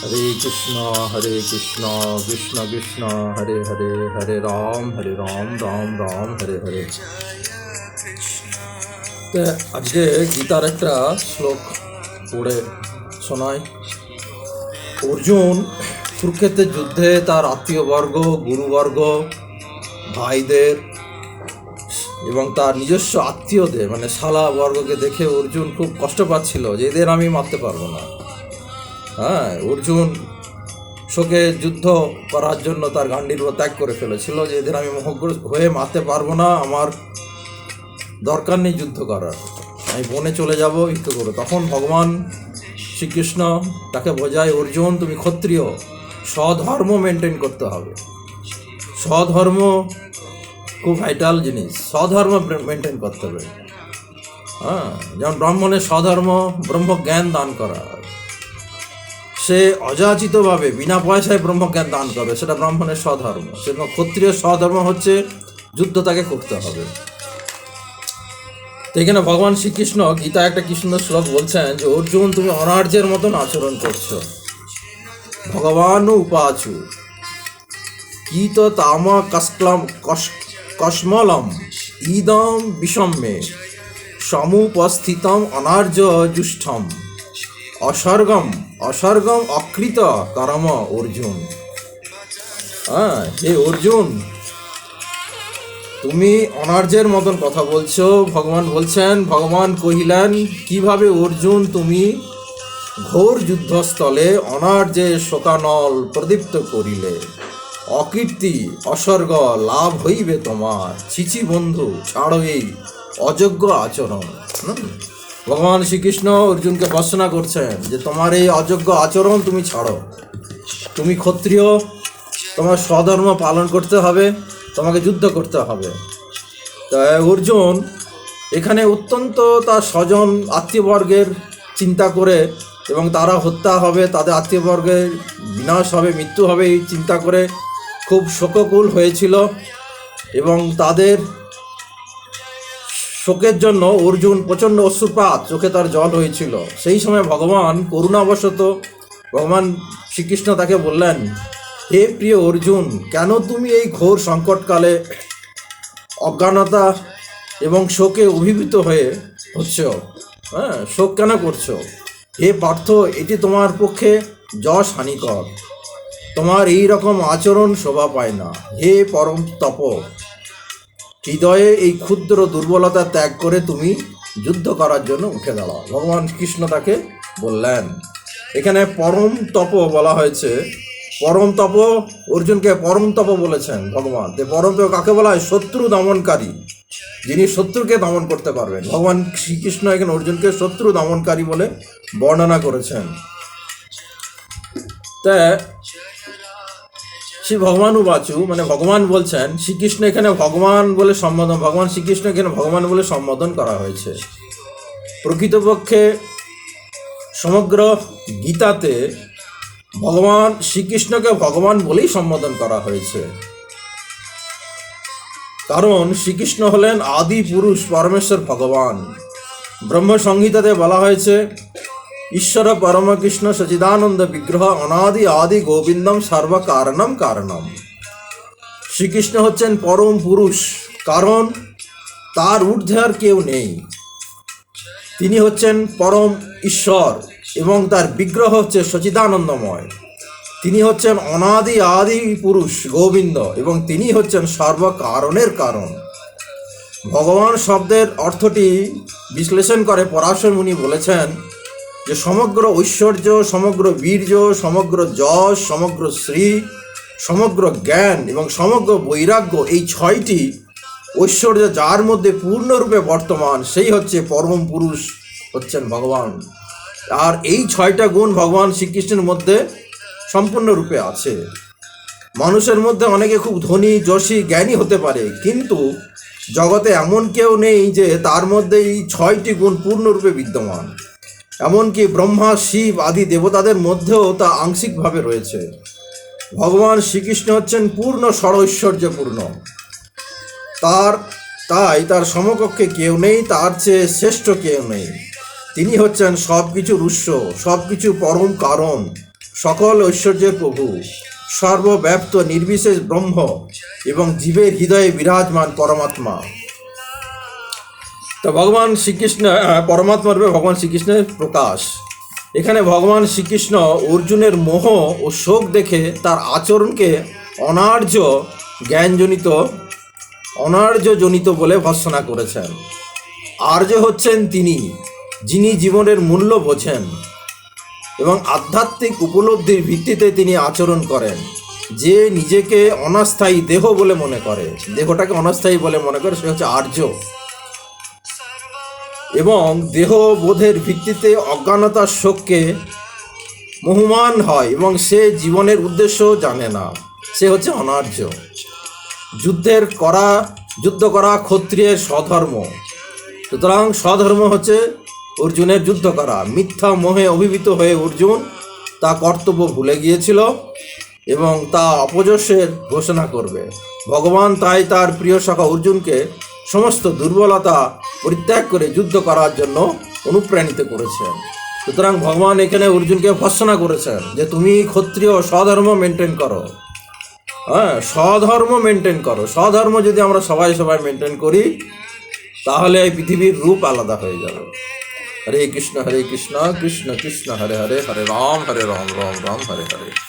হরে কৃষ্ণ হরে কৃষ্ণ কৃষ্ণ কৃষ্ণ, হরে হরে হরে রাম হরে রাম রাম রাম, হরে হরে। আজকে গীতার একটা শ্লোক পড়ে শোনায় অর্জুন কুরুক্ষেত্রের যুদ্ধে তার আত্মীয়বর্গ, গুরুবর্গ, ভাইদের এবং তার নিজস্ব আত্মীয়দের মানে শালা বর্গকে দেখে অর্জুন খুব কষ্ট পাচ্ছিল যে এদের আমি মারতে পারব না। হ্যাঁ অর্জুন শোকে যুদ্ধ করার জন্য তার গান্ডীর ত্যাগ করে ফেলেছিল যে এদের আমি মোহগ্রস্ত হয়ে মারতে পারব না, আমার দরকার নেই যুদ্ধ করার। আমি বনে চলে যাব ইত্য করো। তখন ভগবান শ্রীকৃষ্ণ তাকে বোঝায়, অর্জুন, তুমি ক্ষত্রিয়। স্বধর্ম মেনটেন করতে হবে। স্বধর্ম খুব ভাইটাল জিনিস। স্বধর্ম মেনটেন করতে হবে। হ্যাঁ যেমন ব্রাহ্মণের স্বধর্ম ব্রহ্ম জ্ঞান দান করা। সে অযাচিতভাবে বিনা পয়সায় ব্রহ্মজ্ঞান দান করবে সেটা ব্রাহ্মণের স্বধর্ম। সেরকম ক্ষত্রিয় স্বধর্ম হচ্ছে যুদ্ধ তাকে করতে হবে। তো এখানে ভগবান শ্রীকৃষ্ণ গীতা একটা কি সুন্দর শ্লোক বলছেন যে, অর্জুন, তুমি অনার্যের মতন আচরণ করছ। ভগবান উপাচু কি তো তাম কস্কলম কস- কস্মলম ইদম বিষম্যে সমুপস্থিতম অনার্য জুষ্ঠম অসর্গম অসর্গম অকৃত করম অর্জুন। হ্যাঁ হে অর্জুন, তুমি অনার্যের মতন কথা বলছো। ভগবান বলছেন, ভগবান কহিলেন, কীভাবে অর্জুন তুমি ঘোর যুদ্ধস্থলে অনার্যে শোকানল প্রদীপ্ত করিলে? অকীর্তি, অসর্গ লাভ হইবে তোমার। ছিছি বন্ধু, ছাড়ো এই অযোগ্য আচরণ? ভগবান শ্রীকৃষ্ণ অর্জুনকে বর্ষনা করছেন যে তোমার এই অযোগ্য আচরণ তুমি ছাড়ো। তুমি ক্ষত্রিয়, তোমার স্বধর্ম পালন করতে হবে, তোমাকে যুদ্ধ করতে হবে। তা অর্জুন এখানে অত্যন্ত তার স্বজন, আত্মীয়বর্গের চিন্তা করে এবং তারা হত্যা হবে, তাদের আত্মীয়বর্গের বিনাশ হবে, মৃত্যু হবে এই চিন্তা করে খুব শোককুল হয়েছিল এবং তাদের শোকের জন্য অর্জুন প্রচণ্ড অশ্রুপাত চোখে তার জল হয়েছিল। সেই সময় ভগবান করুণাবশত ভগবান শ্রীকৃষ্ণ তাকে বললেন, হে প্রিয় অর্জুন, কেন তুমি এই ঘোর সংকটকালে অজ্ঞানতা এবং শোকে অভিভূত হয়ে হচ্ছ? হ্যাঁ শোক কেন করছ? হে পার্থ, এটি তোমার পক্ষে যশ হানিকর তোমার এই রকম আচরণ শোভা পায় না। হে পরম তপ হৃদয়ে এই ক্ষুদ্র দুর্বলতা ত্যাগ করে তুমি যুদ্ধ করার জন্য উঠে দাঁড়াও। ভগবান কৃষ্ণ তাকে বললেন, এখানে পরম তপ বলা হয়েছে। পরম তপ, অর্জুনকে পরম তপ বলেছেন ভগবান। পরম তপ কাকে বলা হয়? শত্রু দমনকারী, যিনি শত্রুকে দমন করতে পারবেন। ভগবান শ্রীকৃষ্ণ এখানে অর্জুনকে শত্রু দমনকারী বলে বর্ণনা করেছেন। তা শ্রী ভগবান উবাচু মানে ভগবান বলছেন, শ্রীকৃষ্ণ এখানে ভগবান বলে সম্বোধন, ভগবান শ্রীকৃষ্ণ এখানে ভগবান বলে সম্বোধন করা হয়েছে। প্রকৃতপক্ষে সমগ্র গীতাতে ভগবান শ্রীকৃষ্ণকে ভগবান বলেই সম্বোধন করা হয়েছে। কারণ শ্রীকৃষ্ণ হলেন আদি পুরুষ, পরমেশ্বর ভগবান। ব্রহ্ম সংহিতাতে বলা হয়েছে ঈশ্বর পরমকৃষ্ণ সচিদানন্দ বিগ্রহ অনাদি আদি গোবিন্দম সর্ব কারণম কারণম শ্রীকৃষ্ণ হচ্ছেন পরম পুরুষ কারণ তার ঊর্ধ্বে আর কেউ নেই তিনি হচ্ছেন পরম ঈশ্বর এবং তার বিগ্রহ হচ্ছে সচিদানন্দময় তিনি হচ্ছেন অনাদি আদি পুরুষ গোবিন্দ এবং তিনি হচ্ছেন সর্বকারণের কারণ ভগবান শব্দের অর্থটি বিশ্লেষণ করে পরাশর মুনি বলেছেন যে সমগ্র ঐশ্বর্য, সমগ্র বীর্য, সমগ্র যশ, সমগ্র শ্রী, সমগ্র জ্ঞান এবং সমগ্র বৈরাগ্য এই ছয়টি ঐশ্বর্য যার মধ্যে পূর্ণরূপে বর্তমান, সেই হচ্ছে পরম পুরুষ হচ্ছেন ভগবান। আর এই ছয়টা গুণ ভগবান শ্রীকৃষ্ণের মধ্যে সম্পূর্ণরূপে আছে। মানুষের মধ্যে অনেকে খুব ধনী, যশী, জ্ঞানী হতে পারে, কিন্তু জগতে এমন কেউ নেই যে তার মধ্যে এই ছয়টি গুণ পূর্ণরূপে বিদ্যমান। এমনকি ব্রহ্মা, শিব আদি দেবতাদের মধ্যেও তা আংশিকভাবে রয়েছে। ভগবান শ্রীকৃষ্ণ হচ্ছেন পূর্ণ ষড়ৈশ্বর্যপূর্ণ তার, তাই তার সমকক্ষে কেউ নেই, তার চেয়ে শ্রেষ্ঠ কেউ নেই। তিনি হচ্ছেন সব কিছুর উৎস সব কিছু পরম কারণ, সকল ঐশ্বর্যের প্রভু, সর্বব্যাপ্ত নির্বিশেষ ব্রহ্ম এবং জীবের হৃদয়ে বিরাজমান পরমাত্মা। তো ভগবান শ্রীকৃষ্ণ আহ, পরমাত্মার রূপে ভগবান শ্রীকৃষ্ণের প্রকাশ। এখানে ভগবান শ্রীকৃষ্ণ অর্জুনের মোহ ও শোক দেখে তার আচরণকে অনার্য জ্ঞানজনিত অনার্যজনিত বলে ভর্সনা করেছেন। আর্য হচ্ছেন তিনি যিনি জীবনের মূল্য বোঝেন এবং আধ্যাত্মিক উপলব্ধির ভিত্তিতে তিনি আচরণ করেন যে নিজেকে অনাস্থায়ী দেহ বলে মনে করে। দেহটাকে অনাস্থায়ী বলে মনে করে সে হচ্ছে আর্য। এবং দেহবোধের ভিত্তিতে অজ্ঞানতার শোককে মোহমান হয় এবং সে জীবনের উদ্দেশ্য জানে না। সে হচ্ছে অনার্য। যুদ্ধের করা, যুদ্ধ করা ক্ষত্রিয়ের স্বধর্ম। সুতরাং স্বধর্ম হচ্ছে অর্জুনের যুদ্ধ করা। মিথ্যা মোহে অভিভূত হয়ে অর্জুন তা কর্তব্য ভুলে গিয়েছিল এবং তা অপযশের ঘোষণা করবে। ভগবান তাই তার প্রিয় সখা অর্জুনকে সমস্ত দুর্বলতা পরিত্যাগ করে যুদ্ধ করার জন্য অনুপ্রাণিত করেছেন। সুতরাং ভগবান এখানে অর্জুনকে ভর্সনা করেছেন যে তুমি ক্ষত্রিয় স্বধর্ম মেনটেন করো। হ্যাঁ স্বধর্ম মেনটেন করো। স্বধর্ম যদি আমরা সবাই সবাই মেনটেন করি, তাহলে এই পৃথিবীর রূপ আলাদা হয়ে যাবে। হরে কৃষ্ণ হরে কৃষ্ণ কৃষ্ণ কৃষ্ণ, হরে হরে হরে রাম হরে রাম রাম রাম, হরে হরে।